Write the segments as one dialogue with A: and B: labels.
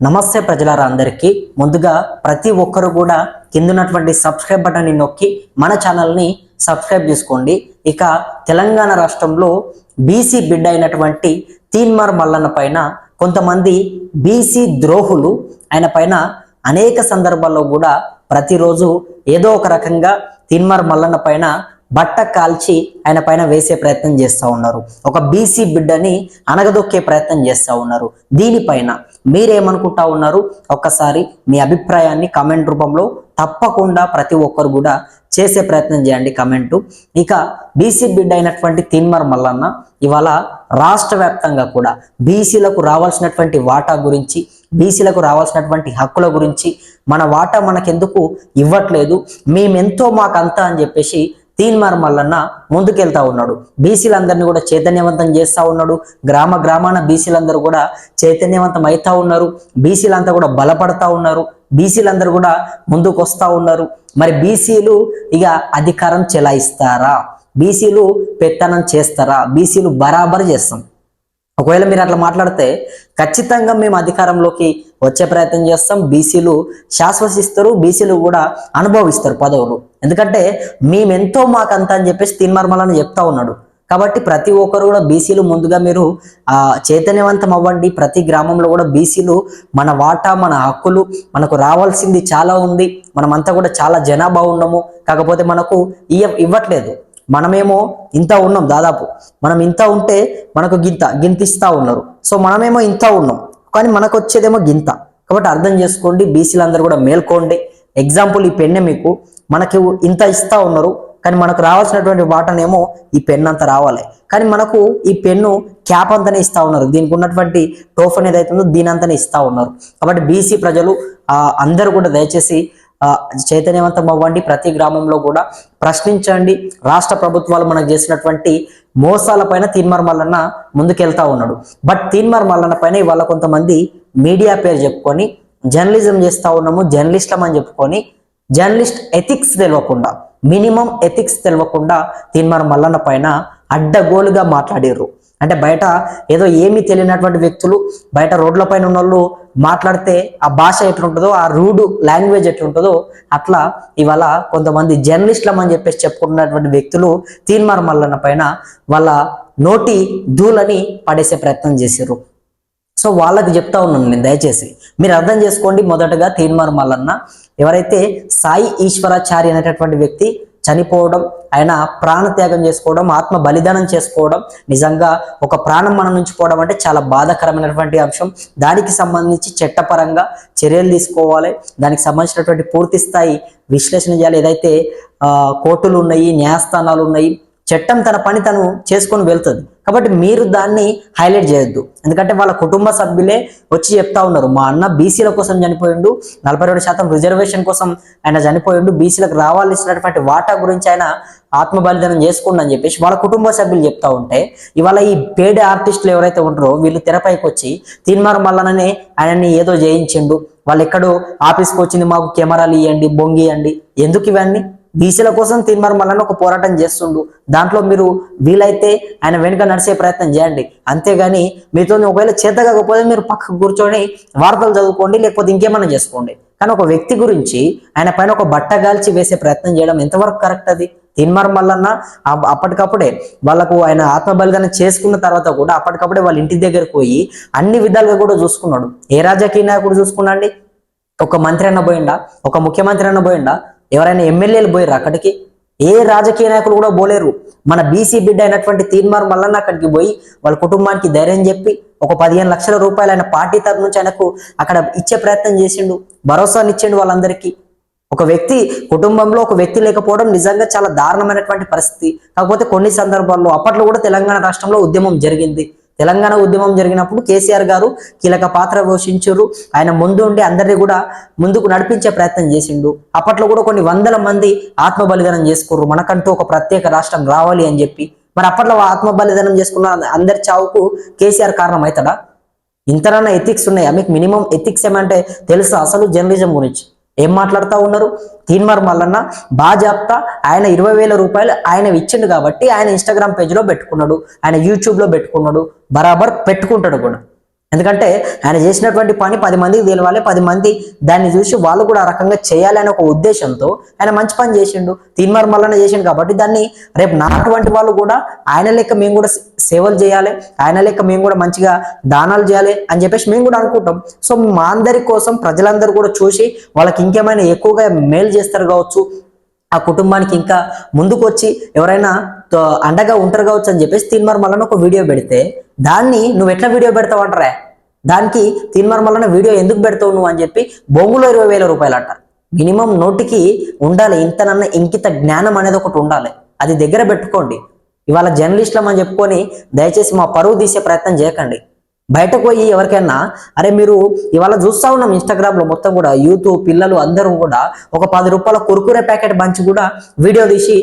A: నమస్తే ప్రజలారా అందరికీ. ముందుగా ప్రతి ఒక్కరు కూడా కిందున్నటువంటి సబ్స్క్రైబ్ బటన్ని నొక్కి మన ఛానల్ని సబ్స్క్రైబ్ చేసుకోండి. ఇక తెలంగాణ రాష్ట్రంలో బీసీ బిడ్డ అయినటువంటి తీన్మార్ మల్లన్న పైన కొంతమంది బీసీ ద్రోహులు ఆయన పైన అనేక సందర్భాల్లో కూడా ప్రతిరోజు ఏదో ఒక రకంగా తీన్మార్ మల్లన్న పైన బట్ట కాల్చి ఆయన పైన వేసే ప్రయత్నం చేస్తూ ఉన్నారు. ఒక బీసీ బిడ్డని అనగదొక్కే ప్రయత్నం చేస్తూ ఉన్నారు. దీనిపైన మీరేమనుకుంటా ఉన్నారు? ఒక్కసారి మీ అభిప్రాయాన్ని కమెంట్ రూపంలో తప్పకుండా ప్రతి ఒక్కరు కూడా చేసే ప్రయత్నం చేయండి కమెంటు ఇక బీసీ బిడ్డ అయినటువంటి తిన్మర్ మల్లన్న ఇవాళ రాష్ట్ర వ్యాప్తంగా కూడా బీసీలకు రావాల్సినటువంటి వాటా గురించి బీసీలకు రావాల్సినటువంటి హక్కుల గురించి మన వాటా మనకెందుకు ఇవ్వట్లేదు? మేమెంతో మాకంతా అని చెప్పేసి తీన్మార్ మల్లన్న ముందుకెళ్తా ఉన్నాడు. బీసీలందరినీ కూడా చైతన్యవంతం చేస్తా ఉన్నాడు. గ్రామ గ్రామాన బీసీలందరూ కూడా చైతన్యవంతం అవుతా ఉన్నారు. బీసీలంతా కూడా బలపడతా ఉన్నారు. బీసీలందరూ కూడా ముందుకు వస్తూ ఉన్నారు. మరి బీసీలు ఇక అధికారం చెలాయిస్తారా? బీసీలు పెత్తనం చేస్తారా? బీసీలు బరాబర్ చేస్తాం. ఒకవేళ మీరు అట్లా మాట్లాడితే ఖచ్చితంగా మేము అధికారంలోకి వచ్చే ప్రయత్నం చేస్తాం. బీసీలు శాశ్వసిస్తారు బీసీలు కూడా అనుభవిస్తారు పదవులు. ఎందుకంటే మేమెంతో మాకంత అని చెప్పేసి తీన్మర్మలను చెప్తా ఉన్నాడు. కాబట్టి ప్రతి ఒక్కరు కూడా బీసీలు ముందుగా మీరు ఆ చైతన్యవంతం అవ్వండి. ప్రతి గ్రామంలో కూడా బీసీలు మన వాటా మన హక్కులు మనకు రావాల్సింది చాలా ఉంది. మనమంతా కూడా చాలా జనాభా ఉన్నాము. కాకపోతే మనకు ఇవ్వట్లేదు. మనమేమో ఇంత ఉన్నాం దాదాపు. మనం ఇంత ఉంటే మనకు గింత గింత ఇస్తా ఉన్నారు. సో మనమేమో ఇంత ఉన్నాం. కానీ మనకు వచ్చేదేమో గింత. కాబట్టి అర్థం చేసుకోండి బీసీలందరూ కూడా మేల్కోండి. ఎగ్జాంపుల్ ఈ పెన్నే మీకు. మనకి ఇంత ఇస్తా ఉన్నారు కానీ మనకు రావాల్సినటువంటి వాటనేమో ఈ పెన్ అంత రావాలి. కానీ మనకు ఈ పెన్ను క్యాప్ అంతనే ఇస్తా ఉన్నారు. దీనికి ఉన్నటువంటి టోఫ్ అనేది అవుతుందో దీని అంతనే ఇస్తా ఉన్నారు. కాబట్టి బీసీ ప్రజలు అందరూ కూడా దయచేసి చైతన్యవంతం అవ్వండి. ప్రతి గ్రామంలో కూడా ప్రశ్నించండి. రాష్ట్ర ప్రభుత్వాలు మనకు చేసినటువంటి మోసాల పైన తీన్మార్ మల్లన్న ముందుకెళ్తా ఉన్నాడు. బట్ తీన్మార్ మల్లన్న పైన ఇవాళ కొంతమంది మీడియా పేరు చెప్పుకొని జర్నలిజం చేస్తా ఉన్నాము జర్నలిస్టం అని చెప్పుకొని జర్నలిస్ట్ ఎథిక్స్ తెలియకుండా మినిమం ఎథిక్స్ తెలియకుండా తీన్మార్ మల్లన్న పైన అడ్డగోలుగా మాట్లాడారు అంటే బయట ఏదో ఏమీ తెలియనటువంటి వ్యక్తులు బయట రోడ్ల పైన ఉన్న వాళ్ళు మాట్లాడితే ఆ భాష ఎట్లుంటుందో ఆ రూడు లాంగ్వేజ్ ఎట్లుంటుందో అట్లా ఇవాళ కొంతమంది జర్నలిస్టులం అని చెప్పేసి చెప్పుకుంటున్నటువంటి వ్యక్తులు తీన్మార్ మల్లన్న పైన వాళ్ళ నోటి ధూలని పడేసే ప్రయత్నం చేశారు. సో వాళ్ళకి చెప్తా ఉన్నాను నేను దయచేసి. మీరు అర్థం చేసుకోండి మొదటగా తీన్మార్ మల్లన్న. ఎవరైతే సాయి ఈశ్వరాచారి అనేటటువంటి వ్యక్తి చనిపోవడం ఆయన ప్రాణత్యాగం చేసుకోవడం ఆత్మ బలిదానం చేసుకోవడం నిజంగా ఒక ప్రాణం మన నుంచి పోవడం అంటే చాలా బాధాకరమైనటువంటి అంశం. దానికి సంబంధించి చట్టపరంగా చర్యలు తీసుకోవాలి. దానికి సంబంధించినటువంటి పూర్తి స్థాయి విశ్లేషణ చేయాలి. ఏదైతే కోర్టులు ఉన్నాయి న్యాయస్థానాలు ఉన్నాయి చట్టం తన పని తను చేసుకొని వెళ్తుంది. కాబట్టి మీరు దాన్ని హైలైట్ చేయొద్దు. ఎందుకంటే వాళ్ళ కుటుంబ సభ్యులే వచ్చి చెప్తా ఉన్నారు మా అన్న బీసీల కోసం చనిపోయిండు నలభై రెండు శాతం రిజర్వేషన్ కోసం ఆయన చనిపోయిండు బీసీలకు రావాల్సినటువంటి వాటా గురించి ఆయన ఆత్మ బలిదానం చేసుకోండి అని చెప్పేసి వాళ్ళ కుటుంబ సభ్యులు చెప్తా ఉంటే ఇవాళ ఈ పేడ ఆర్టిస్టులు ఎవరైతే ఉంటారో వీళ్ళు తెరపైకి వచ్చి తీన్మార్ మల్లననే ఆయనని ఏదో జయించిండు. వాళ్ళు ఎక్కడో ఆఫీస్కి వచ్చింది మాకు కెమెరాలు ఇవ్వండి బొంగి ఇవ్వండి ఎందుకు ఇవన్నీ? బీసీల కోసం తీన్మార్ మల్లన్న ఒక పోరాటం చేస్తుండు. దాంట్లో మీరు వీలైతే ఆయన వెనుక నడిచే ప్రయత్నం చేయండి. అంతేగాని మీతో ఒకవేళ చేత కాకపోతే మీరు పక్కకు కూర్చొని వార్తలు చదువుకోండి లేకపోతే ఇంకేమైనా చేసుకోండి. కానీ ఒక వ్యక్తి గురించి ఆయన పైన ఒక బట్ట గాల్చి వేసే ప్రయత్నం చేయడం ఎంతవరకు కరెక్ట్ అది? తిన్మార్ మల్లన్న అప్పటికప్పుడే వాళ్ళకు ఆయన ఆత్మ బలిదానం చేసుకున్న తర్వాత కూడా అప్పటికప్పుడే వాళ్ళ ఇంటి దగ్గరకు పోయి అన్ని విధాలుగా కూడా చూసుకున్నాడు. ఏ రాజకీయ నాయకుడు చూసుకున్నాండి ఒక మంత్రి అన్న పోయిండా? ఒక ముఖ్యమంత్రి అన్న పోయిండా? ఎవరైనా ఎమ్మెల్యేలు పోయారు అక్కడికి? ఏ రాజకీయ నాయకులు కూడా పోలేరు. మన బీసీ బిడ్డ అయినటువంటి తీన్మార్ మల్లన్న అక్కడికి పోయి వాళ్ళ కుటుంబానికి ధైర్యం చెప్పి ఒక పదిహేను లక్షల రూపాయలు ఆయన పార్టీ తరపు నుంచి ఆయనకు అక్కడ ఇచ్చే ప్రయత్నం చేసిండు. భరోసానిచ్చిండు వాళ్ళందరికీ. ఒక వ్యక్తి కుటుంబంలో ఒక వ్యక్తి లేకపోవడం నిజంగా చాలా దారుణమైనటువంటి పరిస్థితి. కాకపోతే కొన్ని సందర్భాల్లో అప్పట్లో కూడా తెలంగాణ రాష్ట్రంలో ఉద్యమం జరిగింది. తెలంగాణ ఉద్యమం జరిగినప్పుడు కేసీఆర్ గారు కీలక పాత్ర పోషించారు. ఆయన ముందు ఉండి అందరినీ కూడా ముందుకు నడిపించే ప్రయత్నం చేసిండు. అప్పట్లో కూడా కొన్ని వందల మంది ఆత్మ బలిదానం చేసుకుర్రు. మనకంటూ ఒక ప్రత్యేక రాష్ట్రం రావాలి అని చెప్పి. మరి అప్పట్లో ఆత్మ బలిదానం చేసుకున్న అందరి చావుకు కేసీఆర్ కారణం అవుతాడా ఇంతనన్నా ఎథిక్స్ ఉన్నాయా? మీకు మినిమం ఎథిక్స్ ఏమంటే తెలుసా అసలు జర్నలిజం గురించి. ఏం మాట్లాడుతూ ఉన్నారు? తీన్మార్ మల్లన్న బాజాప్తా ఆయన ఇరవై వేల రూపాయలు ఆయన ఇచ్చిండు కాబట్టి ఆయన ఇన్స్టాగ్రామ్ పేజ్లో పెట్టుకున్నాడు. ఆయన యూట్యూబ్లో పెట్టుకున్నాడు. బరాబర్ పెట్టుకుంటాడు కూడా. ఎందుకంటే ఆయన చేసినటువంటి పని పది మందికి తెలియాలి పది మంది దాన్ని చూసి వాళ్ళు కూడా ఆ రకంగా చేయాలనే ఒక ఉద్దేశంతో ఆయన మంచి పని చేసిండు. తీన్మార్ మల్లన చేసిండు కాబట్టి దాన్ని రేపు నాటువంటి వాళ్ళు కూడా ఆయన లెక్క మేము కూడా సేవలు చేయాలి ఆయన లెక్క మేము కూడా మంచిగా దానాలు చేయాలి అని చెప్పేసి మేము కూడా అనుకుంటాం. సో మా అందరి కోసం ప్రజలందరూ కూడా చూసి వాళ్ళకి ఇంకేమైనా ఎక్కువగా మేలు చేస్తారు కావచ్చు ఆ కుటుంబానికి ఇంకా ముందుకు వచ్చి ఎవరైనా తో- అండగా ఉంటారు కావచ్చు అని చెప్పేసి తీన్మార్ మల్లన్న ఒక వీడియో పెడితే దాన్ని నువ్వు ఎట్లా వీడియో పెడతావు అంటారా దానికి తీన్మార్ మల్లన్న వీడియో ఎందుకు పెడతావు నువ్వు అని చెప్పి బొంగులో ఇరవై వేల రూపాయలు అంట మినిమం నోటికి ఉండాలి ఇంతనన్న ఇంకిత జ్ఞానం అనేది ఒకటి ఉండాలి. అది దగ్గర పెట్టుకోండి. ఇవాళ జర్నలిస్టులం అని చెప్పుకొని దయచేసి మా పరువు తీసే ప్రయత్నం చేయకండి. బయటకు పోయి ఎవరికైనా అరే మీరు ఇవాళ చూస్తా ఉన్నాం ఇన్స్టాగ్రామ్లో మొత్తం కూడా యూత్ పిల్లలు అందరూ కూడా ఒక పది రూపాయల కురుకురే ప్యాకెట్ బంచి కూడా వీడియో తీసి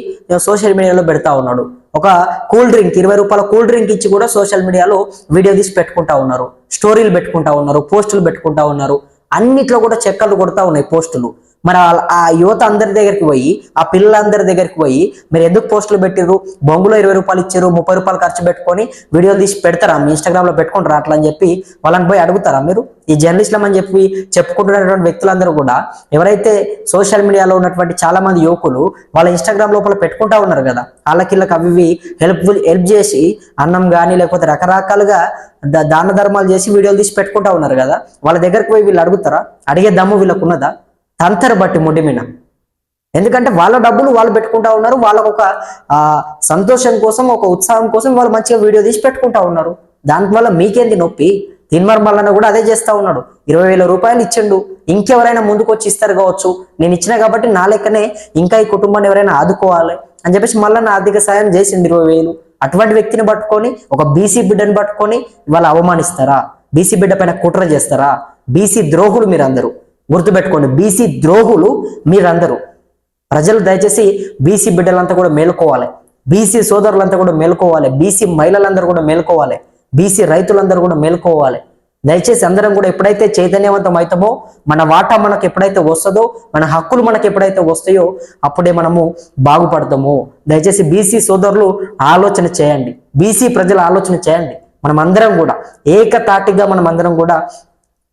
A: సోషల్ మీడియాలో పెడతా ఉన్నాడు. ఒక కూల్ డ్రింక్ ఇరవై రూపాయల కూల్ డ్రింక్ ఇచ్చి కూడా సోషల్ మీడియాలో వీడియో తీసి పెట్టుకుంటా ఉన్నారు. స్టోరీలు పెట్టుకుంటా ఉన్నారు పోస్టులు పెట్టుకుంటా ఉన్నారు. అన్నిట్లో కూడా చెక్కలు కొడతా ఉన్నాయి పోస్టులు. మరి ఆ- ఆ యువత అందరి దగ్గరికి పోయి ఆ పిల్లలందరి దగ్గరికి పోయి మీరు ఎందుకు పోస్టులు పెట్టిర్రు? బొంగులో ఇరవై రూపాయలు ఇచ్చారు ముప్పై రూపాయలు ఖర్చు పెట్టుకొని వీడియోలు తీసి పెడతారా? మీ ఇన్స్టాగ్రామ్లో పెట్టుకుంటారా అట్లా అని చెప్పి వాళ్ళని పోయి అడుగుతారా మీరు? ఈ జర్నలిస్టులం అని చెప్పి చెప్పుకుంటున్నటువంటి వ్యక్తులందరూ కూడా ఎవరైతే సోషల్ మీడియాలో ఉన్నటువంటి చాలా మంది యువకులు వాళ్ళ ఇన్స్టాగ్రామ్ లోపల పెట్టుకుంటా ఉన్నారు కదా. వాళ్ళకిళ్ళకి అవి ఇవి హెల్ప్ హెల్ప్ చేసి అన్నం కానీ లేకపోతే రకరకాలుగా దాన ధర్మాలు చేసి వీడియోలు తీసి పెట్టుకుంటా ఉన్నారు కదా. వాళ్ళ దగ్గరకు పోయి వీళ్ళు అడుగుతారా? అడిగే దమ్ము వీళ్ళకు ఉన్నదా? తంతర బట్టి ముడి ఎందుకంటే వాళ్ళ డబ్బులు వాళ్ళు పెట్టుకుంటా ఉన్నారు వాళ్ళకు ఒక సంతోషం కోసం ఒక ఉత్సాహం కోసం వాళ్ళు మంచిగా వీడియో తీసి పెట్టుకుంటా ఉన్నారు. దానివల్ల మీకేంది నొప్పి? తిన్మర్ మల్లన్న కూడా అదే చేస్తా ఉన్నాడు. ఇరవై వేల రూపాయలు ఇచ్చిండు. ఇంకెవరైనా ముందుకు వచ్చి ఇస్తారు కావచ్చు. నేను ఇచ్చిన కాబట్టి నా లెక్కనే ఇంకా ఈ కుటుంబాన్ని ఎవరైనా ఆదుకోవాలి అని చెప్పేసి మల్లన్న ఆర్థిక సాయం చేసింది ఇరవై వేలు. అటువంటి వ్యక్తిని పట్టుకొని ఒక బీసీ బిడ్డని పట్టుకొని వాళ్ళు అవమానిస్తారా? బీసీ బిడ్డ పైన కుట్ర చేస్తారా? బీసీ ద్రోహులు మీరందరూ. గుర్తుపెట్టుకోండి బీసీ ద్రోహులు మీరందరూ. ప్రజలు దయచేసి బీసీ బిడ్డలంతా కూడా మేలుకోవాలి. బీసీ సోదరులంతా కూడా మేలుకోవాలి. బీసీ మహిళలందరూ కూడా మేలుకోవాలి. బీసీ రైతులందరూ కూడా మేలుకోవాలి. దయచేసి అందరం కూడా ఎప్పుడైతే చైతన్యవంతం అవుతామో మన వాటా మనకు ఎప్పుడైతే వస్తుందో మన హక్కులు మనకు ఎప్పుడైతే వస్తాయో అప్పుడే మనము బాగుపడతాము. దయచేసి బీసీ సోదరులు ఆలోచన చేయండి. బీసీ ప్రజలు ఆలోచన చేయండి. మనం అందరం కూడా ఏకతాటిగా మనం అందరం కూడా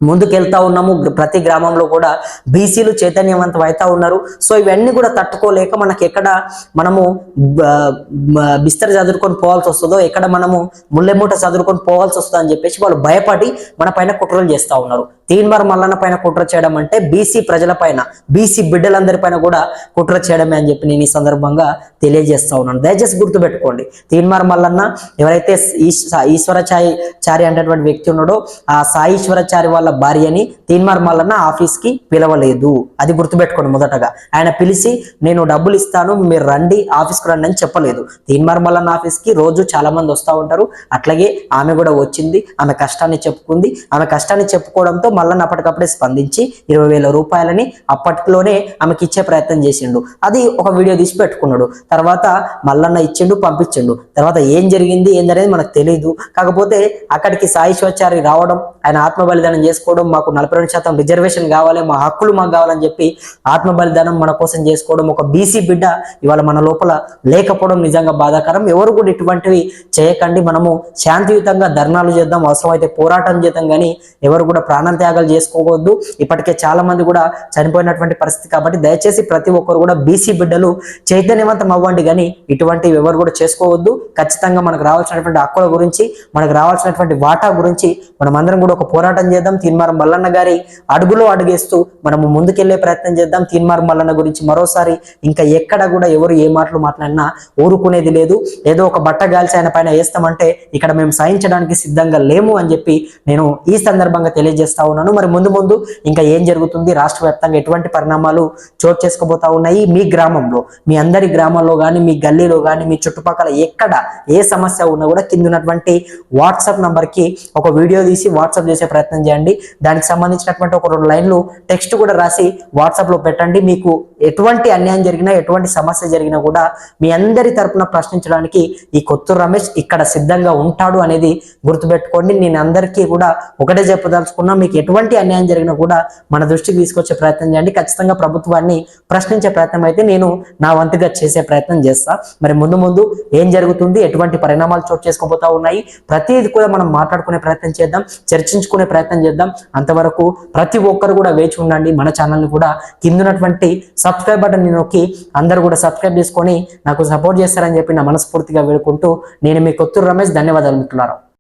A: ముందుకెళ్తా ఉన్నాము. ప్రతి గ్రామంలో కూడా బీసీలు చైతన్యవంతం అవుతా ఉన్నారు. సో ఇవన్నీ కూడా తట్టుకోలేక మనకి ఎక్కడ మనము బ- బిస్తర చదువుకొని పోవాల్సి వస్తుందో ఎక్కడ మనము ముల్లెమూట చదువుకొని పోవాల్సి వస్తుందో అని చెప్పేసి వాళ్ళు భయపడి మన పైన కుట్రలు చేస్తా ఉన్నారు. తీన్మార్ మల్లన్న పైన కుట్ర చేయడం అంటే బీసీ ప్రజల పైన బీసీ బిడ్డలందరి పైన కూడా కుట్ర చేయడమే అని చెప్పి నేను ఈ సందర్భంగా తెలియజేస్తా ఉన్నాను. దయచేసి గుర్తుపెట్టుకోండి. తీన్మార్ మల్లన్న ఎవరైతే ఈశ్వర ఈశ్వరచారి చారి అనేటువంటి వ్యక్తి ఉన్నాడో ఆ సాయిశ్వరచారి వాళ్ళ భార్యని తీన్మార్ మల్లన్న ఆఫీస్కి పిలవలేదు. అది గుర్తుపెట్టుకోండి మొదటగా. ఆయన పిలిచి నేను డబ్బులు ఇస్తాను మీరు రండి ఆఫీస్కు రండి అని చెప్పలేదు. తీన్మార్ మల్లన్న ఆఫీస్కి రోజు చాలా మంది వస్తూ ఉంటారు. అట్లాగే ఆమె కూడా వచ్చింది. ఆమె కష్టాన్ని చెప్పుకుంది. ఆమె కష్టాన్ని చెప్పుకోవడంతో మల్లన్న అప్పటికప్పుడే స్పందించి ఇరవై వేల రూపాయలని అప్పట్లోనే ఆమెకి ఇచ్చే ప్రయత్నం చేసిండు. అది ఒక వీడియో తీసి పెట్టుకున్నాడు. తర్వాత మల్లన్న ఇచ్చిండు పంపించిండు. తర్వాత ఏం జరిగింది ఏందనేది మనకు తెలియదు కాకపోతే అక్కడికి సాయిశ్వచారి రావడం ఆయన ఆత్మ బలిదానం చేసుకోవడం మాకు నలభై రెండు శాతం రిజర్వేషన్ కావాలి మా హక్కులు మాకు కావాలని చెప్పి ఆత్మ బలిదానం మన కోసం చేసుకోవడం ఒక బీసీ బిడ్డ ఇవాళ మన లోపల లేకపోవడం నిజంగా బాధాకరం. ఎవరు కూడా ఇటువంటివి చేయకండి. మనము శాంతియుతంగా ధర్నాలు చేద్దాం అవసరమైతే పోరాటం చేద్దాం కానీ ఎవరు కూడా ప్రాణ త్యాగాలు చేసుకోవద్దు. ఇప్పటికే చాలా మంది కూడా చనిపోయినటువంటి పరిస్థితి కాబట్టి దయచేసి ప్రతి ఒక్కరు కూడా బీసీ బిడ్డలు చైతన్యవంతం అవ్వండి. కానీ ఇటువంటివి ఎవరు కూడా చేసుకోవద్దు. ఖచ్చితంగా మనకు రావాల్సినటువంటి హక్కుల గురించి మనకు రావాల్సినటువంటి వాటా గురించి మనం అందరం కూడా ఒక పోరాటం చేద్దాం. తీన్మారం మల్లన్న గారి అడుగులో అడుగేస్తూ మనము ముందుకెళ్ళే ప్రయత్నం చేద్దాం. తీన్మారం మల్లన్న గురించి మరోసారి ఇంకా ఎక్కడ కూడా ఎవరు ఏ మాటలు మాట్లాడినా ఊరుకునేది లేదు. ఏదో ఒక బట్ట గాల్చి ఆయన పైన వేస్తామంటే ఇక్కడ మేము సహించడానికి సిద్ధంగా లేము అని చెప్పి నేను ఈ సందర్భంగా తెలియజేస్తా ఉన్నాను. మరి ముందు ముందు ఇంకా ఏం జరుగుతుంది? రాష్ట్ర వ్యాప్తంగా ఎటువంటి పరిణామాలు చోటు చేసుకోబోతా ఉన్నాయి? మీ గ్రామంలో మీ అందరి గ్రామంలో కానీ మీ గల్లీలో కానీ మీ చుట్టుపక్కల ఎక్కడ ఏ సమస్య ఉన్నా కూడా కింద ఉన్నటువంటి వాట్సాప్ నంబర్కి ఒక వీడియో తీసి వాట్సాప్ చేసే ప్రయత్నం చేయండి. దానికి సంబంధించినటువంటి ఒక రెండు లైన్లు టెక్స్ట్ కూడా రాసి వాట్సాప్లో పెట్టండి. మీకు ఎటువంటి అన్యాయం జరిగినా ఎటువంటి సమస్య జరిగినా కూడా మీ అందరి తరపున ప్రశ్నించడానికి ఈ కొత్తూరు రమేష్ ఇక్కడ సిద్ధంగా ఉంటాడు అనేది గుర్తుపెట్టుకోండి. నేను అందరికీ కూడా ఒకటే చెప్పదలుచుకున్నా మీకు ఎటువంటి అన్యాయం జరిగినా కూడా మన దృష్టికి తీసుకొచ్చే ప్రయత్నం చేయండి. ఖచ్చితంగా ప్రభుత్వాన్ని ప్రశ్నించే ప్రయత్నం అయితే నేను నా వంతుగా చేసే ప్రయత్నం చేస్తా. మరి ముందు ముందు ఏం జరుగుతుంది ఎటువంటి పరిణామాలు చోటు చేసుకోబోతా ఉన్నాయి ప్రతిది కూడా మనం మాట్లాడుకునే ప్రయత్నం చేద్దాం చర్చించుకునే ప్రయత్నం చేద్దాం. అంతవరకు ప్రతి ఒక్కరు కూడా వేచి ఉండండి. మన ఛానల్ని కూడా కిందనటువంటి సబ్ సబ్స్క్రైబ్ బటన్ నొక్కి అందరూ కూడా సబ్స్క్రైబ్ చేసుకొని నాకు సపోర్ట్ చేస్తారని చెప్పి నా మనస్ఫూర్తిగా వేడుకుంటూ నేను మీ కొత్తూరు రమేష్ ధన్యవాదాలు మిత్రులారా.